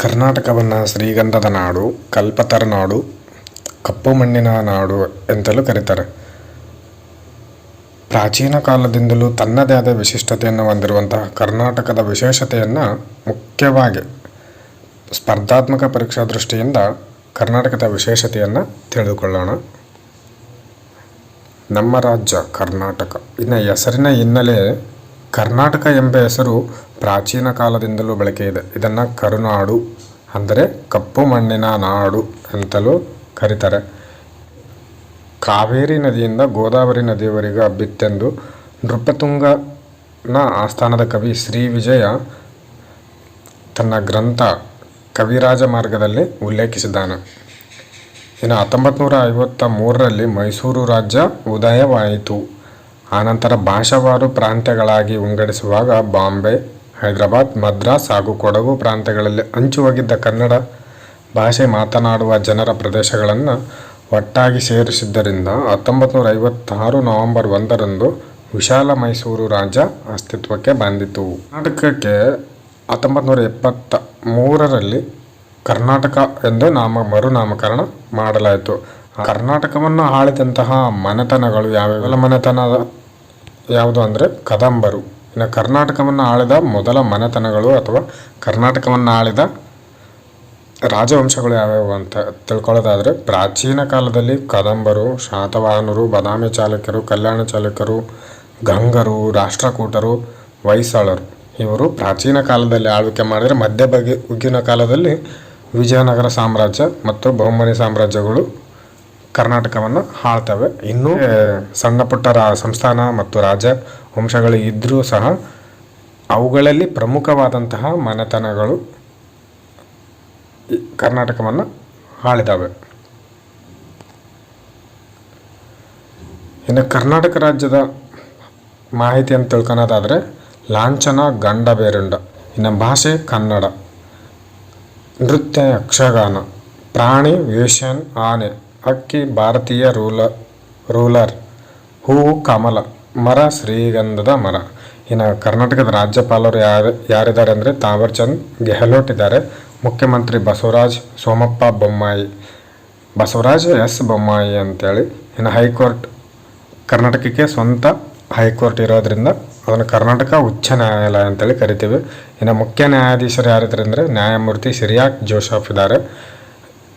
ಕರ್ನಾಟಕವನ್ನು ಶ್ರೀಗಂಧದ ನಾಡು, ಕಲ್ಪತರ ನಾಡು, ಕಪ್ಪು ಮಣ್ಣಿನ ನಾಡು ಎಂತಲೂ ಕರೀತಾರೆ. ಪ್ರಾಚೀನ ಕಾಲದಿಂದಲೂ ತನ್ನದೇ ಆದ ವಿಶಿಷ್ಟತೆಯನ್ನು ಹೊಂದಿರುವಂತಹ ಕರ್ನಾಟಕದ ವಿಶೇಷತೆಯನ್ನು ಮುಖ್ಯವಾಗಿ ಸ್ಪರ್ಧಾತ್ಮಕ ಪರೀಕ್ಷಾ ದೃಷ್ಟಿಯಿಂದ ಕರ್ನಾಟಕದ ವಿಶೇಷತೆಯನ್ನು ತಿಳಿದುಕೊಳ್ಳೋಣ ನಮ್ಮ ರಾಜ್ಯ ಕರ್ನಾಟಕ. ಇನ್ನು ಹೆಸರಿನ ಹಿನ್ನೆಲೆ ಕರ್ನಾಟಕ ಎಂಬ ಹೆಸರು ಪ್ರಾಚೀನ ಕಾಲದಿಂದಲೂ ಬಳಕೆ ಇದೆ. ಇದನ್ನು ಕರುನಾಡು ಅಂದರೆ ಕಪ್ಪು ಮಣ್ಣಿನ ನಾಡು ಅಂತಲೂ ಕರೀತಾರೆ. ಕಾವೇರಿ ನದಿಯಿಂದ ಗೋದಾವರಿ ನದಿಯವರೆಗೆ ಹಬ್ಬಿತ್ತೆಂದು ನೃಪತುಂಗನ ಆಸ್ಥಾನದ ಕವಿ ಶ್ರೀ ವಿಜಯ ತನ್ನ ಗ್ರಂಥ ಕವಿರಾಜ ಮಾರ್ಗದಲ್ಲಿ ಉಲ್ಲೇಖಿಸಿದ್ದಾನೆ. ಇನ್ನು ಹತ್ತೊಂಬತ್ತು ನೂರ ಐವತ್ತ ಮೂರರಲ್ಲಿ ಮೈಸೂರು ರಾಜ್ಯ ಉದಯವಾಯಿತು. ಆನಂತರ ಭಾಷಾವಾರು ಪ್ರಾಂತ್ಯಗಳಾಗಿ ವಿಂಗಡಿಸುವಾಗ ಬಾಂಬೆ, ಹೈದರಾಬಾದ್, ಮದ್ರಾಸ್ ಹಾಗೂ ಕೊಡಗು ಪ್ರಾಂತ್ಯಗಳಲ್ಲಿ ಹಂಚು ಹೋಗಿದ್ದ ಕನ್ನಡ ಭಾಷೆ ಮಾತನಾಡುವ ಜನರ ಪ್ರದೇಶಗಳನ್ನು ಒಟ್ಟಾಗಿ ಸೇರಿಸಿದ್ದರಿಂದ ಹತ್ತೊಂಬತ್ತು ನೂರ ಐವತ್ತಾರು ನವೆಂಬರ್ ಒಂದರಂದು ವಿಶಾಲ ಮೈಸೂರು ರಾಜ ಅಸ್ತಿತ್ವಕ್ಕೆ ಬಂದಿತು. ಕರ್ನಾಟಕಕ್ಕೆ ಹತ್ತೊಂಬತ್ತು ನೂರ ಎಪ್ಪತ್ತ ಮೂರರಲ್ಲಿ ಕರ್ನಾಟಕ ಎಂದು ನಾಮ, ಮರುನಾಮಕರಣ ಮಾಡಲಾಯಿತು. ಕರ್ನಾಟಕವನ್ನು ಆಳಿದಂತಹ ಮನೆತನಗಳು ಯಾವ್ಯಾವೆಲ್ಲ ಮನೆತನ ಯಾವುದು ಅಂದರೆ ಕದಂಬರು. ಇನ್ನು ಕರ್ನಾಟಕವನ್ನು ಆಳಿದ ಮೊದಲ ಮನೆತನಗಳು ಅಥವಾ ಕರ್ನಾಟಕವನ್ನು ಆಳಿದ ರಾಜವಂಶಗಳು ಯಾವ್ಯಾವು ಅಂತ ತಿಳ್ಕೊಳ್ಳೋದಾದರೆ ಪ್ರಾಚೀನ ಕಾಲದಲ್ಲಿ ಕದಂಬರು, ಶಾತವಾಹನರು, ಬದಾಮಿ ಚಾಲುಕ್ಯರು ಕಲ್ಯಾಣ ಚಾಲುಕ್ಯರು ಗಂಗರು, ರಾಷ್ಟ್ರಕೂಟರು, ಹೊಯ್ಸಳರು. ಇವರು ಪ್ರಾಚೀನ ಕಾಲದಲ್ಲಿ ಆಳ್ವಿಕೆ ಮಾಡಿದರೆ ಮಧ್ಯ ಬಗೆ ಉಗ್ಗಿನ ಕಾಲದಲ್ಲಿ ವಿಜಯನಗರ ಸಾಮ್ರಾಜ್ಯ ಮತ್ತು ಬಹುಮನಿ ಸಾಮ್ರಾಜ್ಯಗಳು ಕರ್ನಾಟಕವನ್ನು ಆಳ್ತವೆ ಇನ್ನೂ ಸಣ್ಣ ಪುಟ್ಟ ರಾ ಸಂಸ್ಥಾನ ಮತ್ತು ರಾಜ ವಂಶಗಳು ಇದ್ದರೂ ಸಹ ಅವುಗಳಲ್ಲಿ ಪ್ರಮುಖವಾದಂತಹ ಮನೆತನಗಳು ಕರ್ನಾಟಕವನ್ನು ಆಳಿದಾವೆ ಇನ್ನು ಕರ್ನಾಟಕ ರಾಜ್ಯದ ಮಾಹಿತಿಯನ್ನು ತಿಳ್ಕೊಳೋದಾದರೆ ಲಾಂಛನ ಗಂಡ ಬೇರುಂಡ ಇನ್ನು ಭಾಷೆ ಕನ್ನಡ ನೃತ್ಯ ಯಕ್ಷಗಾನ ಪ್ರಾಣಿ ವೇಷನ್ ಆನೆ. ಅಕ್ಕಿ ಭಾರತೀಯ ರೂಲರ್ ರೂಲರ್ ಹೂವು ಕಮಲ, ಮರ ಶ್ರೀಗಂಧದ ಮರ. ಇನ್ನು ಕರ್ನಾಟಕದ ರಾಜ್ಯಪಾಲರು ಯಾರು, ಯಾರಿದ್ದಾರೆ ಅಂದರೆ ತಾವರ್ಚಂದ್ ಗೆಹ್ಲೋಟ್ ಇದ್ದಾರೆ. ಮುಖ್ಯಮಂತ್ರಿ ಬಸವರಾಜ್ ಸೋಮಪ್ಪ ಬೊಮ್ಮಾಯಿ. ಬಸವರಾಜ್ ಎಸ್ ಬೊಮ್ಮಾಯಿ ಅಂತೇಳಿ ಇನ್ನು ಹೈಕೋರ್ಟ್, ಕರ್ನಾಟಕಕ್ಕೆ ಸ್ವಂತ ಹೈಕೋರ್ಟ್ ಇರೋದ್ರಿಂದ ಅದನ್ನು ಕರ್ನಾಟಕ ಉಚ್ಚ ನ್ಯಾಯಾಲಯ ಅಂತೇಳಿ ಕರಿತೀವಿ. ಇನ್ನು ಮುಖ್ಯ ನ್ಯಾಯಾಧೀಶರು ಯಾರಿದ್ದಾರೆ ಅಂದರೆ ನ್ಯಾಯಮೂರ್ತಿ ಸಿರಿಯಾಕ್ ಜೋಸಫ್ ಇದ್ದಾರೆ.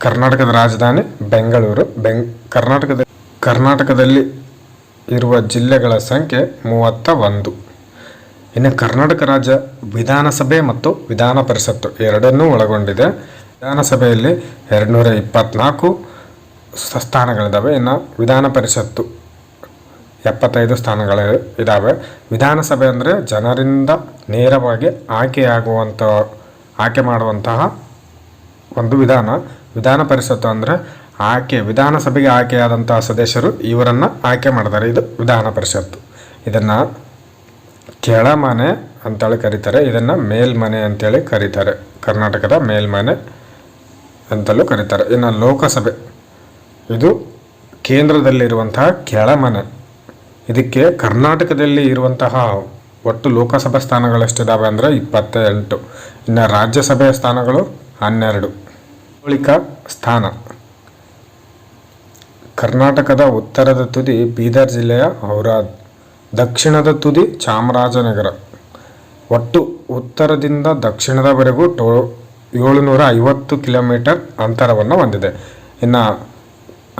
ಕರ್ನಾಟಕದ ರಾಜಧಾನಿ ಬೆಂಗಳೂರು. ಬೆಂಗ್ ಕರ್ನಾಟಕದ, ಕರ್ನಾಟಕದಲ್ಲಿ ಇರುವ ಜಿಲ್ಲೆಗಳ ಸಂಖ್ಯೆ ಮೂವತ್ತ ಒಂದು. ಇನ್ನು ಕರ್ನಾಟಕ ರಾಜ್ಯ ವಿಧಾನಸಭೆ ಮತ್ತು ವಿಧಾನ ಪರಿಷತ್ತು ಎರಡನ್ನೂ ಒಳಗೊಂಡಿದೆ. ವಿಧಾನಸಭೆಯಲ್ಲಿ ಎರಡುನೂರ ಇಪ್ಪತ್ತ್ನಾಲ್ಕು ಸ್ಥಾನಗಳಿದ್ದಾವೆ ಇನ್ನು ವಿಧಾನ ಪರಿಷತ್ತು ಎಪ್ಪತ್ತೈದು ಸ್ಥಾನಗಳು ಇದ್ದಾವೆ ವಿಧಾನಸಭೆ ಅಂದರೆ ಜನರಿಂದ ನೇರವಾಗಿ ಆಯ್ಕೆಯಾಗುವಂಥ ಆಯ್ಕೆ ಮಾಡುವಂತಹ ಒಂದು ವಿಧಾನ. ವಿಧಾನ ಪರಿಷತ್ತು ಅಂದರೆ ಆಯ್ಕೆ ವಿಧಾನಸಭೆಗೆ ಆಯ್ಕೆಯಾದಂಥ ಸದಸ್ಯರು ಇವರನ್ನು ಆಯ್ಕೆ ಮಾಡ್ತಾರೆ. ಇದು ವಿಧಾನ ಪರಿಷತ್ತು. ಇದನ್ನು ಕೆಳಮನೆ ಅಂತೇಳಿ ಕರೀತಾರೆ. ಇದನ್ನು ಮೇಲ್ಮನೆ ಅಂತೇಳಿ ಕರೀತಾರೆ. ಕರ್ನಾಟಕದ ಮೇಲ್ಮನೆ ಅಂತಲೂ ಕರೀತಾರೆ. ಇನ್ನು ಲೋಕಸಭೆ. ಇದು ಕೇಂದ್ರದಲ್ಲಿರುವಂತಹ ಕೆಳಮನೆ. ಇದಕ್ಕೆ ಕರ್ನಾಟಕದಲ್ಲಿ ಇರುವಂತಹ ಒಟ್ಟು ಲೋಕಸಭಾ ಸ್ಥಾನಗಳೆಷ್ಟಿದ್ದಾವೆ ಅಂದರೆ ಇಪ್ಪತ್ತೆಂಟು. ಇನ್ನು ರಾಜ್ಯಸಭೆಯ ಸ್ಥಾನಗಳು ಹನ್ನೆರಡು. ಬಳಿಕ ಸ್ಥಾನ. ಕರ್ನಾಟಕದ ಉತ್ತರದ ತುದಿ ಬೀದರ್ ಜಿಲ್ಲೆಯ ಔರಾದ್ ದಕ್ಷಿಣದ ತುದಿ ಚಾಮರಾಜನಗರ. ಒಟ್ಟು ಉತ್ತರದಿಂದ ದಕ್ಷಿಣದವರೆಗೂ ಟೋ ಏಳುನೂರ ಐವತ್ತು ಕಿಲೋಮೀಟರ್ ಅಂತರವನ್ನು ಹೊಂದಿದೆ. ಇನ್ನು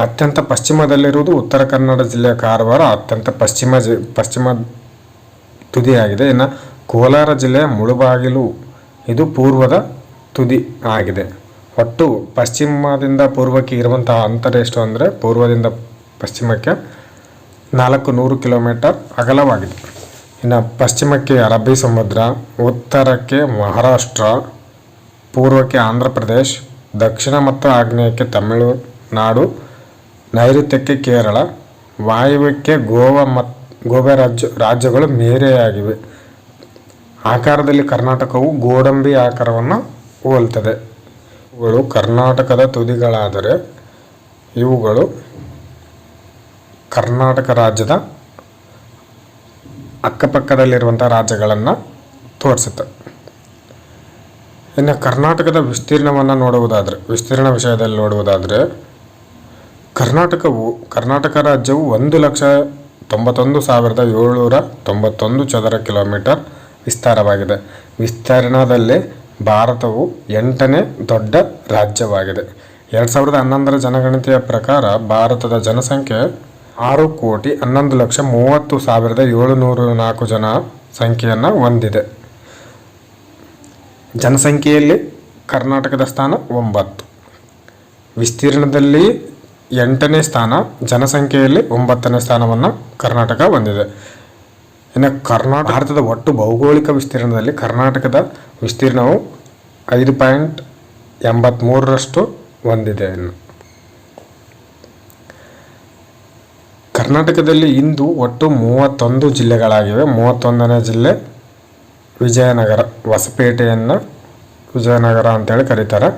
ಅತ್ಯಂತ ಪಶ್ಚಿಮದಲ್ಲಿರುವುದು ಉತ್ತರ ಕನ್ನಡ ಜಿಲ್ಲೆಯ ಕಾರವಾರ, ಅತ್ಯಂತ ಪಶ್ಚಿಮ ಜಿ, ಪಶ್ಚಿಮ ತುದಿಯಾಗಿದೆ. ಇನ್ನು ಕೋಲಾರ ಜಿಲ್ಲೆಯ ಮುಳುಬಾಗಿಲು ಇದು ಪೂರ್ವದ ತುದಿ ಆಗಿದೆ. ಒಟ್ಟು ಪಶ್ಚಿಮದಿಂದ ಪೂರ್ವಕ್ಕೆ ಇರುವಂತಹ ಅಂತರ ಎಷ್ಟು ಅಂದರೆ ಪೂರ್ವದಿಂದ ಪಶ್ಚಿಮಕ್ಕೆ ನಾಲ್ಕು ನೂರು ಕಿಲೋಮೀಟರ್ ಅಗಲವಾಗಿದೆ. ಇನ್ನು ಪಶ್ಚಿಮಕ್ಕೆ ಅರಬ್ಬಿ ಸಮುದ್ರ, ಉತ್ತರಕ್ಕೆ ಮಹಾರಾಷ್ಟ್ರ, ಪೂರ್ವಕ್ಕೆ ಆಂಧ್ರ ಪ್ರದೇಶ್, ದಕ್ಷಿಣ ಮತ್ತು ಆಗ್ನೇಯಕ್ಕೆ ತಮಿಳುನಾಡು, ನೈಋತ್ಯಕ್ಕೆ ಕೇರಳ ವಾಯುವ್ಯಕ್ಕೆ ಗೋವಾ ಮತ್ತು ಗೋವಾ ರಾಜ್ಯ, ರಾಜ್ಯಗಳು ಮೇರೆಯಾಗಿವೆ. ಆಕಾರದಲ್ಲಿ ಕರ್ನಾಟಕವು ಗೋಡಂಬಿ ಆಕಾರವನ್ನು ಹೋಲ್ತದೆ ಇವುಗಳು ಕರ್ನಾಟಕದ ತುದಿಗಳಾದರೆ ಇವುಗಳು ಕರ್ನಾಟಕ ರಾಜ್ಯದ ಅಕ್ಕಪಕ್ಕದಲ್ಲಿರುವಂಥ ರಾಜ್ಯಗಳನ್ನು ತೋರಿಸುತ್ತೆ. ಇನ್ನು ಕರ್ನಾಟಕದ ವಿಸ್ತೀರ್ಣವನ್ನು ನೋಡುವುದಾದರೆ, ವಿಸ್ತೀರ್ಣ ವಿಷಯದಲ್ಲಿ ನೋಡುವುದಾದರೆ, ಕರ್ನಾಟಕವು, ಕರ್ನಾಟಕ ರಾಜ್ಯವು ಒಂದು ಲಕ್ಷ ತೊಂಬತ್ತೊಂದು ಸಾವಿರದ ಏಳ್ನೂರ ತೊಂಬತ್ತೊಂದು ಚದರ ಕಿಲೋಮೀಟರ್ ವಿಸ್ತಾರವಾಗಿದೆ. ವಿಸ್ತೀರ್ಣದಲ್ಲಿ ಭಾರತವು ಎಂಟನೇ ದೊಡ್ಡ ರಾಜ್ಯವಾಗಿದೆ. ಎರಡು ಸಾವಿರದ ಹನ್ನೊಂದರ ಜನಗಣತಿಯ ಪ್ರಕಾರ ಭಾರತದ ಜನಸಂಖ್ಯೆ ಆರು ಕೋಟಿ ಹನ್ನೊಂದು ಲಕ್ಷ ಮೂವತ್ತು ಸಾವಿರದ ಏಳುನೂರು ನಾಲ್ಕು ಜನ ಸಂಖ್ಯೆಯನ್ನು ಹೊಂದಿದೆ. ಜನಸಂಖ್ಯೆಯಲ್ಲಿ ಕರ್ನಾಟಕದ ಸ್ಥಾನ ಒಂಬತ್ತು. ವಿಸ್ತೀರ್ಣದಲ್ಲಿ ಎಂಟನೇ ಸ್ಥಾನ, ಜನಸಂಖ್ಯೆಯಲ್ಲಿ ಒಂಬತ್ತನೇ ಸ್ಥಾನವನ್ನು ಕರ್ನಾಟಕ ಹೊಂದಿದೆ. ಇನ್ನು ಕರ್ನಾಟಕ ಭಾರತದ ಒಟ್ಟು ಭೌಗೋಳಿಕ ವಿಸ್ತೀರ್ಣದಲ್ಲಿ ಕರ್ನಾಟಕದ ವಿಸ್ತೀರ್ಣವು ಐದು ಪಾಯಿಂಟ್ ಎಂಬತ್ತ್ಮೂರರಷ್ಟು ಹೊಂದಿದೆ ಕರ್ನಾಟಕದಲ್ಲಿ ಇಂದು ಒಟ್ಟು ಮೂವತ್ತೊಂದು ಜಿಲ್ಲೆಗಳಾಗಿವೆ. ಮೂವತ್ತೊಂದನೇ ಜಿಲ್ಲೆ ವಿಜಯನಗರ, ಹೊಸಪೇಟೆಯನ್ನು ವಿಜಯನಗರ ಅಂತೇಳಿ ಕರೀತಾರೆ.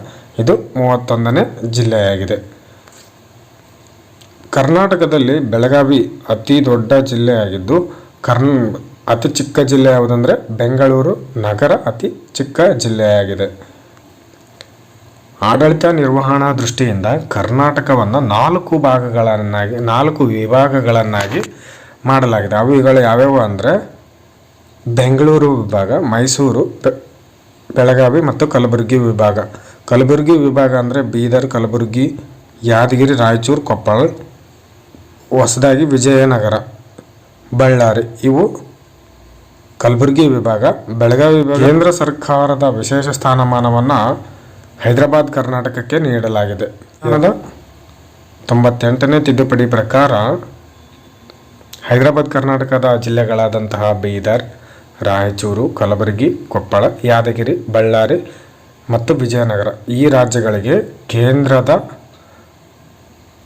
ಇದು ಮೂವತ್ತೊಂದನೇ ಜಿಲ್ಲೆಯಾಗಿದೆ. ಕರ್ನಾಟಕದಲ್ಲಿ ಬೆಳಗಾವಿ ಅತಿ ದೊಡ್ಡ ಜಿಲ್ಲೆಯಾಗಿದ್ದು ಕರ್ನ್ ಅತಿ ಚಿಕ್ಕ ಜಿಲ್ಲೆ ಯಾವುದಂದರೆ ಬೆಂಗಳೂರು ನಗರ ಅತಿ ಚಿಕ್ಕ ಜಿಲ್ಲೆಯಾಗಿದೆ. ಆಡಳಿತ ನಿರ್ವಹಣಾ ದೃಷ್ಟಿಯಿಂದ ಕರ್ನಾಟಕವನ್ನು ನಾಲ್ಕು ಭಾಗಗಳನ್ನಾಗಿ, ನಾಲ್ಕು ವಿಭಾಗಗಳನ್ನಾಗಿ ಮಾಡಲಾಗಿದೆ. ಅವುಗಳು ಯಾವ್ಯಾವು ಅಂದರೆ ಬೆಂಗಳೂರು ವಿಭಾಗ, ಮೈಸೂರು ಬೆಳಗಾವಿ ಮತ್ತು ಕಲಬುರಗಿ ವಿಭಾಗ. ಕಲಬುರಗಿ ವಿಭಾಗ ಅಂದರೆ ಬೀದರ್, ಕಲಬುರಗಿ, ಯಾದಗಿರಿ, ರಾಯಚೂರು, ಕೊಪ್ಪಳ, ಹೊಸದಾಗಿ ವಿಜಯನಗರ. ಬಳ್ಳಾರಿ. ಇವು ಕಲಬುರಗಿ ವಿಭಾಗ, ಬೆಳಗಾವಿ ವಿಭಾಗ. ಕೇಂದ್ರ ಸರ್ಕಾರದ ವಿಶೇಷ ಸ್ಥಾನಮಾನವನ್ನು ಹೈದರಾಬಾದ್, ಕರ್ನಾಟಕಕ್ಕೆ ನೀಡಲಾಗಿದೆ. ತೊಂಬತ್ತೆಂಟನೇ ತಿದ್ದುಪಡಿ ಪ್ರಕಾರ ಹೈದರಾಬಾದ್, ಕರ್ನಾಟಕದ ಜಿಲ್ಲೆಗಳಾದಂತಹ ಬೀದರ್, ರಾಯಚೂರು, ಕಲಬುರಗಿ, ಕೊಪ್ಪಳ, ಯಾದಗಿರಿ, ಬಳ್ಳಾರಿ ಮತ್ತು ವಿಜಯನಗರ ಈ ರಾಜ್ಯಗಳಿಗೆ ಕೇಂದ್ರದ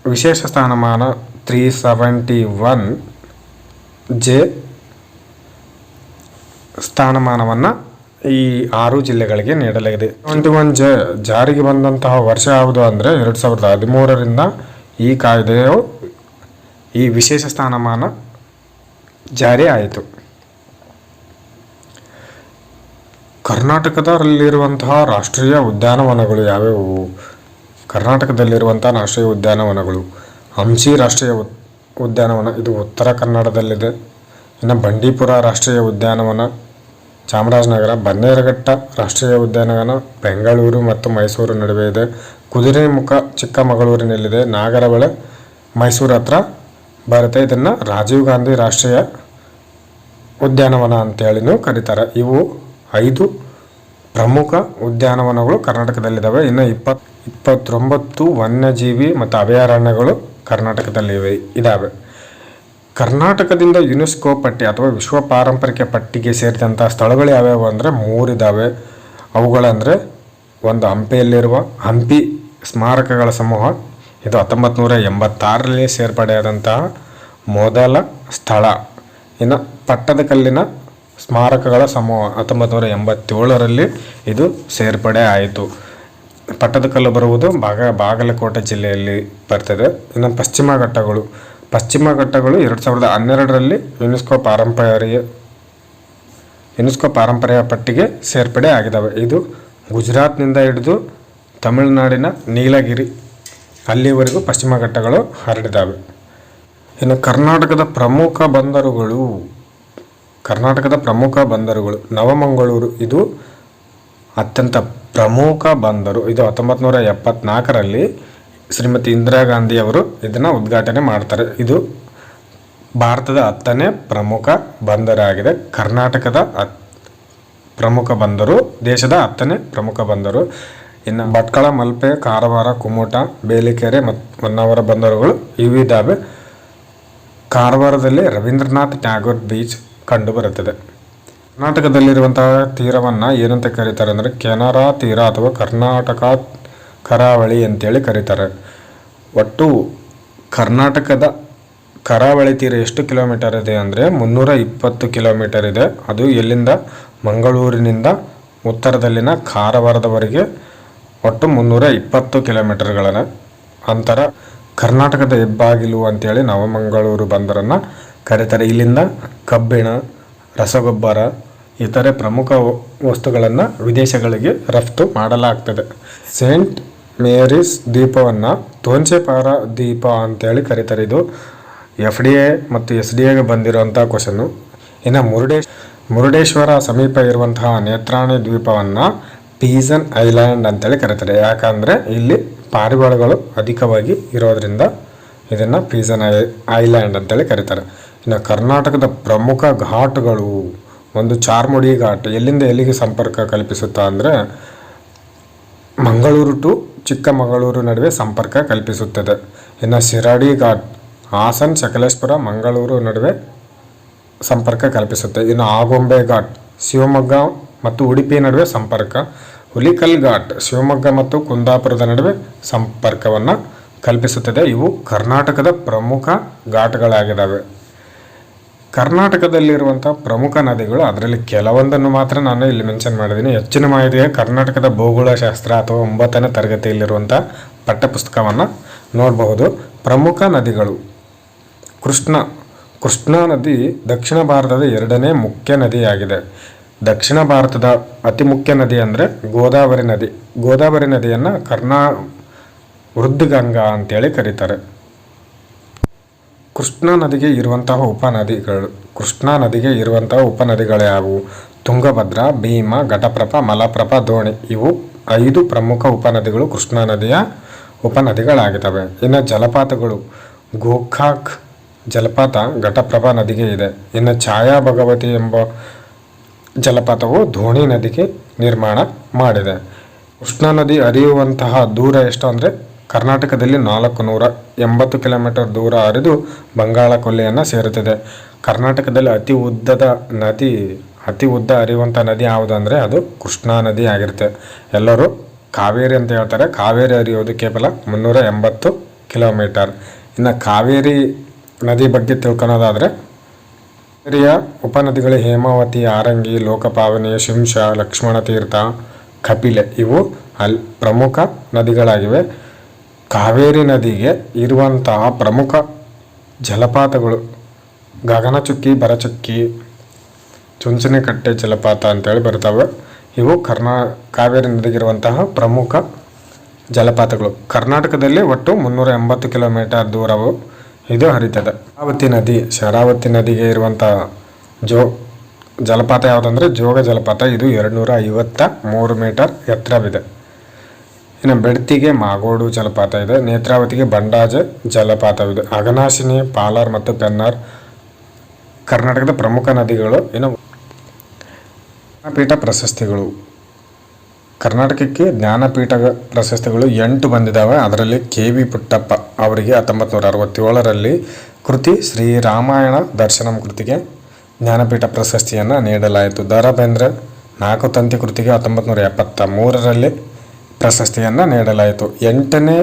ವಿಶೇಷ ಸ್ಥಾನಮಾನ ತ್ರೀ ಸೆವೆಂಟಿ ಒನ್ ಜೆ ಸ್ಥಾನಮಾನವನ್ನು ಈ ಆರು ಜಿಲ್ಲೆಗಳಿಗೆ ನೀಡಲಾಗಿದೆ. ಟ್ವೆಂಟಿ ಒನ್ ಜೆ ಜಾರಿಗೆ ಬಂದಂತಹ ವರ್ಷ ಯಾವುದು ಅಂದರೆ ಎರಡು ಸಾವಿರದ ಹದಿಮೂರರಿಂದ ಈ ಕಾಯ್ದೆಯು ಈ ವಿಶೇಷ ಸ್ಥಾನಮಾನ ಜಾರಿ ಆಯಿತು. ಕರ್ನಾಟಕದಲ್ಲಿರುವಂತಹ ರಾಷ್ಟ್ರೀಯ ಉದ್ಯಾನವನಗಳು ಯಾವ್ಯಾವು? ಕರ್ನಾಟಕದಲ್ಲಿರುವಂತಹ ರಾಷ್ಟ್ರೀಯ ಉದ್ಯಾನವನಗಳು ಹಂಸಿ ರಾಷ್ಟ್ರೀಯ ಉದ್ಯಾನವನ. ಇದು ಉತ್ತರ ಕನ್ನಡದಲ್ಲಿದೆ. ಇನ್ನು ಬಂಡೀಪುರ ರಾಷ್ಟ್ರೀಯ ಉದ್ಯಾನವನ, ಚಾಮರಾಜನಗರ, ಬನ್ನೇರಘಟ್ಟ ರಾಷ್ಟ್ರೀಯ ಉದ್ಯಾನವನ, ಬೆಂಗಳೂರು ಮತ್ತು ಮೈಸೂರು ನಡುವೆ ಇದೆ. ಕುದುರೆಮುಖ ಚಿಕ್ಕಮಗಳೂರಿನಲ್ಲಿದೆ. ನಾಗರಹೊಳೆ ಮೈಸೂರು ಹತ್ರ ಬರುತ್ತೆ. ಇದನ್ನು ರಾಜೀವ್ ಗಾಂಧಿ ರಾಷ್ಟ್ರೀಯ ಉದ್ಯಾನವನ ಅಂತೇಳಿನೂ ಕರೀತಾರೆ. ಇವು ಐದು ಪ್ರಮುಖ ಉದ್ಯಾನವನಗಳು ಕರ್ನಾಟಕದಲ್ಲಿದ್ದಾವೆ. ಇನ್ನು ಇಪ್ಪತ್ತು ಇಪ್ಪತ್ತೊಂಬತ್ತು ವನ್ಯಜೀವಿ ಮತ್ತು ಅಭಯಾರಣ್ಯಗಳು ಕರ್ನಾಟಕದಲ್ಲಿವೆ ಇದ್ದಾವೆ ಕರ್ನಾಟಕದಿಂದ ಯುನೆಸ್ಕೋ ಪಟ್ಟಿ ಅಥವಾ ವಿಶ್ವ ಪಾರಂಪರಿಕ ಪಟ್ಟಿಗೆ ಸೇರಿದಂಥ ಸ್ಥಳಗಳು ಯಾವ್ಯಾವು ಅಂದರೆ ಮೂರಿದ್ದಾವೆ ಅವುಗಳಂದರೆ ಒಂದು ಹಂಪಿಯಲ್ಲಿರುವ ಹಂಪಿ ಸ್ಮಾರಕಗಳ ಸಮೂಹ, ಇದು ಹತ್ತೊಂಬತ್ತು ನೂರ ಎಂಬತ್ತಾರರಲ್ಲಿ ಸೇರ್ಪಡೆಯಾದಂತಹ ಮೊದಲ ಸ್ಥಳ. ಇನ್ನು ಪಟ್ಟದಕಲ್ಲಿನ ಸ್ಮಾರಕಗಳ ಸಮೂಹ ಹತ್ತೊಂಬತ್ತು ನೂರ ಎಂಬತ್ತೇಳರಲ್ಲಿ ಇದು ಸೇರ್ಪಡೆ ಆಯಿತು. ಪಟ್ಟದಕಲ್ಲು ಬರುವುದು ಬಾಗ ಬಾಗಲಕೋಟೆ ಜಿಲ್ಲೆಯಲ್ಲಿ ಬರ್ತದೆ. ಇನ್ನು ಪಶ್ಚಿಮ ಘಟ್ಟಗಳು. ಪಶ್ಚಿಮ ಘಟ್ಟಗಳು ಎರಡು ಸಾವಿರದ ಹನ್ನೆರಡರಲ್ಲಿ ಯುನೆಸ್ಕೋ ಪಾರಂಪರ್ಯ ಯುನೆಸ್ಕೋ ಪಾರಂಪರ್ಯ ಪಟ್ಟಿಗೆ ಸೇರ್ಪಡೆ ಆಗಿದ್ದಾವೆ. ಇದು ಗುಜರಾತ್ನಿಂದ ಹಿಡಿದು ತಮಿಳುನಾಡಿನ ನೀಲಗಿರಿ, ಅಲ್ಲಿವರೆಗೂ ಪಶ್ಚಿಮ ಘಟ್ಟಗಳು ಹರಡಿದ್ದಾವೆ. ಇನ್ನು ಕರ್ನಾಟಕದ ಪ್ರಮುಖ ಬಂದರುಗಳು, ಕರ್ನಾಟಕದ ಪ್ರಮುಖ ಬಂದರುಗಳು ನವಮಂಗಳೂರು. ಇದು ಅತ್ಯಂತ ಪ್ರಮುಖ ಬಂದರು. ಇದು ಹತ್ತೊಂಬತ್ತು ನೂರ ಎಪ್ಪತ್ನಾಲ್ಕರಲ್ಲಿ ಶ್ರೀಮತಿ ಇಂದಿರಾ ಗಾಂಧಿಯವರು ಇದನ್ನು ಉದ್ಘಾಟನೆ ಮಾಡ್ತಾರೆ. ಇದು ಭಾರತದ ಹತ್ತನೇ ಪ್ರಮುಖ ಬಂದರಾಗಿದೆ. ಕರ್ನಾಟಕದ ಪ್ರಮುಖ ಬಂದರು. ದೇಶದ ಹತ್ತನೇ ಪ್ರಮುಖ ಬಂದರು. ಇನ್ನು ಭಟ್ಕಳ, ಮಲ್ಪೆ, ಕಾರವಾರ, ಕುಮಟ, ಬೇಲಿಕೆರೆ ಮತ್ತು ಹೊನ್ನಾವರ ಬಂದರುಗಳು ಇವಿದ್ದಾವೆ ಕಾರವಾರದಲ್ಲಿ ರವೀಂದ್ರನಾಥ್ ಟ್ಯಾಗೋರ್ ಬೀಚ್ ಕಂಡುಬರುತ್ತದೆ ಕರ್ನಾಟಕದಲ್ಲಿರುವಂತಹ ತೀರವನ್ನು ಏನಂತ ಕರೀತಾರೆ ಅಂದರೆ ಕೆನರಾ ತೀರ ಅಥವಾ ಕರ್ನಾಟಕ ಕರಾವಳಿ ಅಂತೇಳಿ ಕರೀತಾರೆ. ಒಟ್ಟು ಕರ್ನಾಟಕದ ಕರಾವಳಿ ತೀರ ಎಷ್ಟು ಕಿಲೋಮೀಟರ್ ಇದೆ ಅಂದರೆ ಮುನ್ನೂರ ಇಪ್ಪತ್ತು ಕಿಲೋಮೀಟರ್ ಇದೆ. ಅದು ಎಲ್ಲಿಂದ? ಮಂಗಳೂರಿನಿಂದ ಉತ್ತರದಲ್ಲಿನ ಕಾರವಾರದವರೆಗೆ ಒಟ್ಟು ಮುನ್ನೂರ ಇಪ್ಪತ್ತು ಕಿಲೋಮೀಟರ್ಗಳ ಅಂತರ ಕರ್ನಾಟಕದ ಹೆಬ್ಬಾಗಿಲು ಅಂತೇಳಿ ನವಮಂಗಳೂರು ಬಂದರನ್ನು ಕರೀತಾರೆ. ಇಲ್ಲಿಂದ ಕಬ್ಬಿಣ, ರಸಗೊಬ್ಬರ ಇತರೆ ಪ್ರಮುಖ ವಸ್ತುಗಳನ್ನು ವಿದೇಶಗಳಿಗೆ ರಫ್ತು ಮಾಡಲಾಗ್ತದೆ. ಸೇಂಟ್ ಮೇರಿಸ್ ದ್ವೀಪವನ್ನು ತೋಂಚೆಪಾರ ದ್ವೀಪ ಅಂತೇಳಿ ಕರೀತಾರೆ. ಇದು ಎಫ್ ಡಿ ಎ ಮತ್ತು ಎಸ್ ಡಿ ಎಗೆ ಬಂದಿರುವಂಥ ಕ್ವಶನ್ನು. ಇನ್ನು ಮುರುಡೇಶ್, ಮುರುಡೇಶ್ವರ ಸಮೀಪ ಇರುವಂತಹ ನೇತ್ರಾಣಿ ದ್ವೀಪವನ್ನು ಪೀಸನ್ ಐಲ್ಯಾಂಡ್ ಅಂತೇಳಿ ಕರೀತಾರೆ. ಯಾಕಂದರೆ ಇಲ್ಲಿ ಪಾರಿವಾಳಗಳು ಅಧಿಕವಾಗಿ ಇರೋದರಿಂದ ಇದನ್ನು ಪೀಸನ್ ಐ, ಐಲ್ಯಾಂಡ್ ಅಂತೇಳಿ ಕರೀತಾರೆ. ಇನ್ನು ಕರ್ನಾಟಕದ ಪ್ರಮುಖ ಘಾಟ್ಗಳು ಒಂದು ಚಾರ್ಮುಡಿ ಘಾಟ್ ಎಲ್ಲಿಂದ ಎಲ್ಲಿಗೆ ಸಂಪರ್ಕ ಕಲ್ಪಿಸುತ್ತಾ ಅಂದರೆ ಮಂಗಳೂರು ಟು ಚಿಕ್ಕಮಗಳೂರು ನಡುವೆ ಸಂಪರ್ಕ ಕಲ್ಪಿಸುತ್ತದೆ. ಇನ್ನು ಶಿರಾಡಿ ಘಾಟ್, ಹಾಸನ್, ಸಕಲೇಶ್ಪುರ, ಮಂಗಳೂರು ನಡುವೆ ಸಂಪರ್ಕ ಕಲ್ಪಿಸುತ್ತೆ. ಇನ್ನು ಆಗೊಂಬೆ ಘಾಟ್, ಶಿವಮೊಗ್ಗ ಮತ್ತು ಉಡುಪಿ ನಡುವೆ ಸಂಪರ್ಕ. ಹುಲಿಕಲ್ ಘಾಟ್, ಶಿವಮೊಗ್ಗ ಮತ್ತು ಕುಂದಾಪುರದ ನಡುವೆ ಸಂಪರ್ಕವನ್ನು ಕಲ್ಪಿಸುತ್ತದೆ. ಇವು ಕರ್ನಾಟಕದ ಪ್ರಮುಖ ಘಾಟ್ಗಳಾಗಿದ್ದಾವೆ. ಕರ್ನಾಟಕದಲ್ಲಿರುವಂಥ ಪ್ರಮುಖ ನದಿಗಳು, ಅದರಲ್ಲಿ ಕೆಲವೊಂದನ್ನು ಮಾತ್ರ ನಾನು ಇಲ್ಲಿ ಮೆನ್ಷನ್ ಮಾಡಿದ್ದೀನಿ. ಹೆಚ್ಚಿನ ಮಾಹಿತಿಗೆ ಕರ್ನಾಟಕದ ಭೂಗೋಳಶಾಸ್ತ್ರ ಅಥವಾ ಒಂಬತ್ತನೇ ತರಗತಿಯಲ್ಲಿರುವಂಥ ಪಠ್ಯಪುಸ್ತಕವನ್ನು ನೋಡಬಹುದು. ಪ್ರಮುಖ ನದಿಗಳು ಕೃಷ್ಣ. ಕೃಷ್ಣಾ ನದಿ ದಕ್ಷಿಣ ಭಾರತದ ಎರಡನೇ ಮುಖ್ಯ ನದಿಯಾಗಿದೆ. ದಕ್ಷಿಣ ಭಾರತದ ಅತಿ ಮುಖ್ಯ ನದಿ ಅಂದರೆ ಗೋದಾವರಿ ನದಿ. ಗೋದಾವರಿ ನದಿಯನ್ನು ಕರ್ನಾ ವೃದ್ಧಗಂಗಾ ಅಂತೇಳಿ ಕರೀತಾರೆ. ಕೃಷ್ಣಾ ನದಿಗೆ ಇರುವಂತಹ ಉಪನದಿಗಳು ಕೃಷ್ಣಾ ನದಿಗೆ ಇರುವಂತಹ ಉಪನದಿಗಳು ಯಾವುವು ತುಂಗಭದ್ರಾ, ಭೀಮ ಘಟಪ್ರಭಾ ಮಲಪ್ರಭಾ ದೋಣಿ ಇವು ಐದು ಪ್ರಮುಖ ಉಪನದಿಗಳು ಕೃಷ್ಣಾ ನದಿಯ ಉಪನದಿಗಳಾಗಿದ್ದಾವೆ. ಇನ್ನು ಜಲಪಾತಗಳು ಗೋಖಾಕ್ ಜಲಪಾತ ಘಟಪ್ರಭ ನದಿಗೆ ಇದೆ. ಇನ್ನು ಛಾಯಾ ಭಗವತಿ ಎಂಬ ಜಲಪಾತವು ಧೋಣಿ ನದಿಗೆ ನಿರ್ಮಾಣ ಮಾಡಿದೆ. ಕೃಷ್ಣಾ ನದಿ ಹರಿಯುವಂತಹ ದೂರ ಎಷ್ಟು ಅಂದರೆ ಕರ್ನಾಟಕದಲ್ಲಿ ನಾಲ್ಕು ನೂರ ಎಂಬತ್ತು ಕಿಲೋಮೀಟರ್ ದೂರ ಹರಿದು ಬಂಗಾಳ ಕೊಲ್ಲಿಯನ್ನು ಸೇರುತ್ತದೆ. ಕರ್ನಾಟಕದಲ್ಲಿ ಅತಿ ಉದ್ದದ ನದಿ, ಅತಿ ಉದ್ದ ಹರಿಯುವಂಥ ನದಿ ಯಾವುದು ಅಂದರೆ ಅದು ಕೃಷ್ಣಾ ನದಿ ಆಗಿರುತ್ತೆ. ಎಲ್ಲರೂ ಕಾವೇರಿ ಅಂತ ಹೇಳ್ತಾರೆ. ಕಾವೇರಿ ಹರಿಯೋದು ಕೇವಲ ಮುನ್ನೂರ ಎಂಬತ್ತು ಕಿಲೋಮೀಟರ್. ಇನ್ನು ಕಾವೇರಿ ನದಿ ಬಗ್ಗೆ ತಿಳ್ಕೊಳೋದಾದರೆ, ಕಾವೇರಿಯ ಉಪನದಿಗಳು ಹೇಮಾವತಿ, ಆರಂಗಿ, ಲೋಕಪಾವನೆ ಶಿಂಷ ಲಕ್ಷ್ಮಣ ತೀರ್ಥ, ಕಪಿಲೆ, ಇವು ಅಲ್ಲಿ ಪ್ರಮುಖ ನದಿಗಳಾಗಿವೆ. ಕಾವೇರಿ ನದಿಗೆ ಇರುವಂತಹ ಪ್ರಮುಖ ಜಲಪಾತಗಳು ಗಗನಚುಕ್ಕಿ ಬರಚುಕ್ಕಿ ಚುಂಚನಕಟ್ಟೆ ಜಲಪಾತ ಅಂತೇಳಿ ಬರ್ತವೆ. ಇವು ಕರ್ನಾ, ಕಾವೇರಿ ನದಿಗಿರುವಂತಹ ಪ್ರಮುಖ ಜಲಪಾತಗಳು. ಕರ್ನಾಟಕದಲ್ಲಿ ಒಟ್ಟು ಮುನ್ನೂರ ಎಂಬತ್ತು ಕಿಲೋಮೀಟರ್ ದೂರವು ಇದು ಹರಿತದೆ. ಶರಾವತಿ ನದಿ, ಶರಾವತಿ ನದಿಗೆ ಇರುವಂಥ ಜೋ, ಜಲಪಾತ ಯಾವುದಂದ್ರೆ ಜೋಗ ಜಲಪಾತ. ಇದು ಎರಡುನೂರ ಐವತ್ತ ಮೂರು ಮೀಟರ್ ಎತ್ತರವಿದೆ. ಇನ್ನು ಬೆಡ್ತಿಗೆ ಮಾಗೋಡು ಜಲಪಾತ ಇದೆ. ನೇತ್ರಾವತಿಗೆ ಬಂಡಾಜ ಜಲಪಾತವಿದೆ. ಅಗನಾಶಿನಿ, ಪಾಲಾರ್ ಮತ್ತು ಪೆನ್ನಾರ್ ಕರ್ನಾಟಕದ ಪ್ರಮುಖ ನದಿಗಳು ಇನ್ನು ಜ್ಞಾನಪೀಠ ಪ್ರಶಸ್ತಿಗಳು. ಕರ್ನಾಟಕಕ್ಕೆ ಜ್ಞಾನಪೀಠ ಪ್ರಶಸ್ತಿಗಳು ಎಂಟು ಬಂದಿದ್ದಾವೆ. ಅದರಲ್ಲಿ ಕೆ ವಿ ಪುಟ್ಟಪ್ಪ ಅವರಿಗೆ ಹತ್ತೊಂಬತ್ತು ನೂರ ಅರವತ್ತೇಳರಲ್ಲಿ ಕೃತಿ ಶ್ರೀರಾಮಾಯಣ ದರ್ಶನಂ ಕೃತಿಗೆ ಜ್ಞಾನಪೀಠ ಪ್ರಶಸ್ತಿಯನ್ನು ನೀಡಲಾಯಿತು. ದ ಬೇಂದ್ರೆ ನಾಲ್ಕು ತಂತಿ ಕೃತಿಗೆ ಹತ್ತೊಂಬತ್ತು ನೂರ ಎಪ್ಪತ್ತ ಮೂರರಲ್ಲಿ ಪ್ರಶಸ್ತಿಯನ್ನು ನೀಡಲಾಯಿತು. ಎಂಟನೇ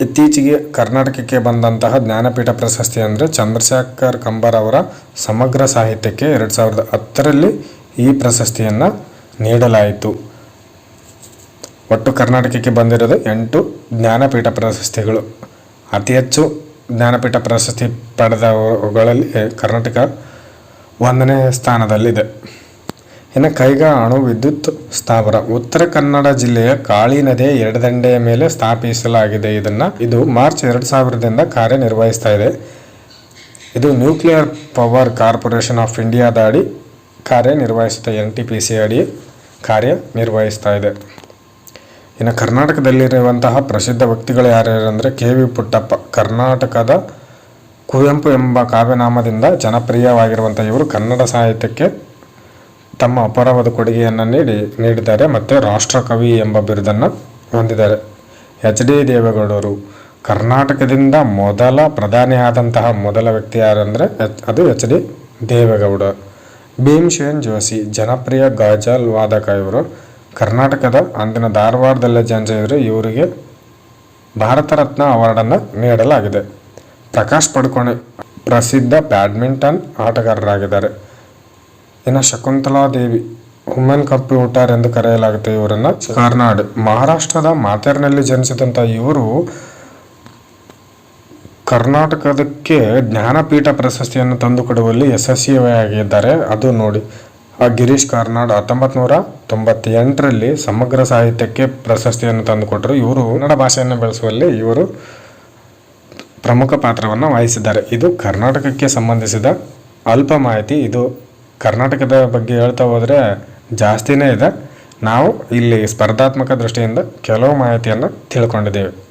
ಇತ್ತೀಚೆಗೆ ಕರ್ನಾಟಕಕ್ಕೆ ಬಂದಂತಹ ಜ್ಞಾನಪೀಠ ಪ್ರಶಸ್ತಿ ಅಂದರೆ ಚಂದ್ರಶೇಖರ್ ಕಂಬಾರ್ ಅವರ ಸಮಗ್ರ ಸಾಹಿತ್ಯಕ್ಕೆ ಎರಡು ಸಾವಿರದ ಹತ್ತರಲ್ಲಿ ಈ ಪ್ರಶಸ್ತಿಯನ್ನು ನೀಡಲಾಯಿತು. ಒಟ್ಟು ಕರ್ನಾಟಕಕ್ಕೆ ಬಂದಿರೋದು ಎಂಟು ಜ್ಞಾನಪೀಠ ಪ್ರಶಸ್ತಿಗಳು. ಅತಿ ಹೆಚ್ಚು ಜ್ಞಾನಪೀಠ ಪ್ರಶಸ್ತಿ ಪಡೆದವುಗಳಲ್ಲಿ ಕರ್ನಾಟಕ ಒಂದನೇ ಸ್ಥಾನದಲ್ಲಿದೆ. ಇನ್ನು ಕೈಗಾ ಅಣು ವಿದ್ಯುತ್ ಸ್ಥಾವರ. ಉತ್ತರ ಕನ್ನಡ ಜಿಲ್ಲೆಯ ಕಾಳಿ ನದಿಯ ಎಡದಂಡೆಯ ಮೇಲೆ ಸ್ಥಾಪಿಸಲಾಗಿದೆ. ಇದನ್ನು ಇದು ಮಾರ್ಚ್ ಎರಡು ಸಾವಿರದಿಂದ ಕಾರ್ಯನಿರ್ವಹಿಸ್ತಾ ಇದೆ. ಇದು ನ್ಯೂಕ್ಲಿಯರ್ ಪವರ್ ಕಾರ್ಪೊರೇಷನ್ ಆಫ್ ಇಂಡಿಯಾದ ಅಡಿ ಕಾರ್ಯನಿರ್ವಹಿಸುತ್ತೆ. ಎನ್ ಟಿ ಪಿ ಸಿ ಅಡಿ ಕಾರ್ಯನಿರ್ವಹಿಸ್ತಾ ಇದೆ. ಇನ್ನು ಕರ್ನಾಟಕದಲ್ಲಿರುವಂತಹ ಪ್ರಸಿದ್ಧ ವ್ಯಕ್ತಿಗಳು ಯಾರ್ಯಾರು ಅಂದರೆ ಕೆ ವಿ ಪುಟ್ಟಪ್ಪ. ಕರ್ನಾಟಕದ ಕುವೆಂಪು ಎಂಬ ಕಾವ್ಯನಾಮದಿಂದ ಜನಪ್ರಿಯವಾಗಿರುವಂಥ ಇವರು ಕನ್ನಡ ಸಾಹಿತ್ಯಕ್ಕೆ ತಮ್ಮ ಅಪಾರವಾದ ಕೊಡುಗೆಯನ್ನು ನೀಡಿ, ನೀಡಿದ್ದಾರೆ ಮತ್ತು ರಾಷ್ಟ್ರಕವಿ ಎಂಬ ಬಿರುದನ್ನು ಹೊಂದಿದ್ದಾರೆ. ಎಚ್ ಡಿ ದೇವೇಗೌಡರು, ಕರ್ನಾಟಕದಿಂದ ಮೊದಲ ಪ್ರಧಾನಿಯಾದಂತಹ ಮೊದಲ ವ್ಯಕ್ತಿ ಯಾರಂದರೆ ಅದು ಎಚ್ ಡಿ ದೇವೇಗೌಡ. ಭೀಮ್ಸೇನ್ ಜೋಶಿ, ಜನಪ್ರಿಯ ಗಾಜಲ್ ವಾದಕ ಇವರು. ಕರ್ನಾಟಕದ ಅಂದಿನ ಧಾರವಾಡದಲ್ಲೇ ಜನಿಸಿದ್ರು ಇವರಿಗೆ ಭಾರತ ರತ್ನ ಅವಾರ್ಡನ್ನು ನೀಡಲಾಗಿದೆ. ಪ್ರಕಾಶ್ ಪಡ್ಕೋಣೆ ಪ್ರಸಿದ್ಧ ಬ್ಯಾಡ್ಮಿಂಟನ್ ಆಟಗಾರರಾಗಿದ್ದಾರೆ. ಇನ್ನು ಶಕುಂತಲಾ ದೇವಿ ವುಮೆನ್ ಕಂಪ್ಯೂಟರ್ ಎಂದು ಕರೆಯಲಾಗುತ್ತೆ ಇವರನ್ನು. ಕಾರ್ನಾಡ್ ಮಹಾರಾಷ್ಟ್ರದ ಮಾತೇರ್ನಲ್ಲಿ ಜನಿಸಿದಂಥ ಇವರು ಕರ್ನಾಟಕದಕ್ಕೆ ಜ್ಞಾನಪೀಠ ಪ್ರಶಸ್ತಿಯನ್ನು ತಂದುಕೊಡುವಲ್ಲಿ ಯಶಸ್ವಿಯಾಗಿದ್ದಾರೆ ಅದು ನೋಡಿ ಆ ಗಿರೀಶ್ ಕಾರ್ನಾಡ್ ಹತ್ತೊಂಬತ್ತು ನೂರ ತೊಂಬತ್ತೆಂಟರಲ್ಲಿ ಸಮಗ್ರ ಸಾಹಿತ್ಯಕ್ಕೆ ಪ್ರಶಸ್ತಿಯನ್ನು ತಂದುಕೊಟ್ಟರು ಇವರು ಕನ್ನಡ ಭಾಷೆಯನ್ನು ಬೆಳೆಸುವಲ್ಲಿ ಇವರು ಪ್ರಮುಖ ಪಾತ್ರವನ್ನು ವಹಿಸಿದ್ದಾರೆ. ಇದು ಕರ್ನಾಟಕಕ್ಕೆ ಸಂಬಂಧಿಸಿದ ಅಲ್ಪ ಮಾಹಿತಿ. ಇದು ಕರ್ನಾಟಕದ ಬಗ್ಗೆ ಹೇಳ್ತಾ ಹೋದರೆ ಜಾಸ್ತಿನೇ ಇದೆ. ನಾವು ಇಲ್ಲಿ ಸ್ಪರ್ಧಾತ್ಮಕ ದೃಷ್ಟಿಯಿಂದ ಕೆಲವು ಮಾಹಿತಿಯನ್ನು ತಿಳ್ಕೊಂಡಿದ್ದೇವೆ.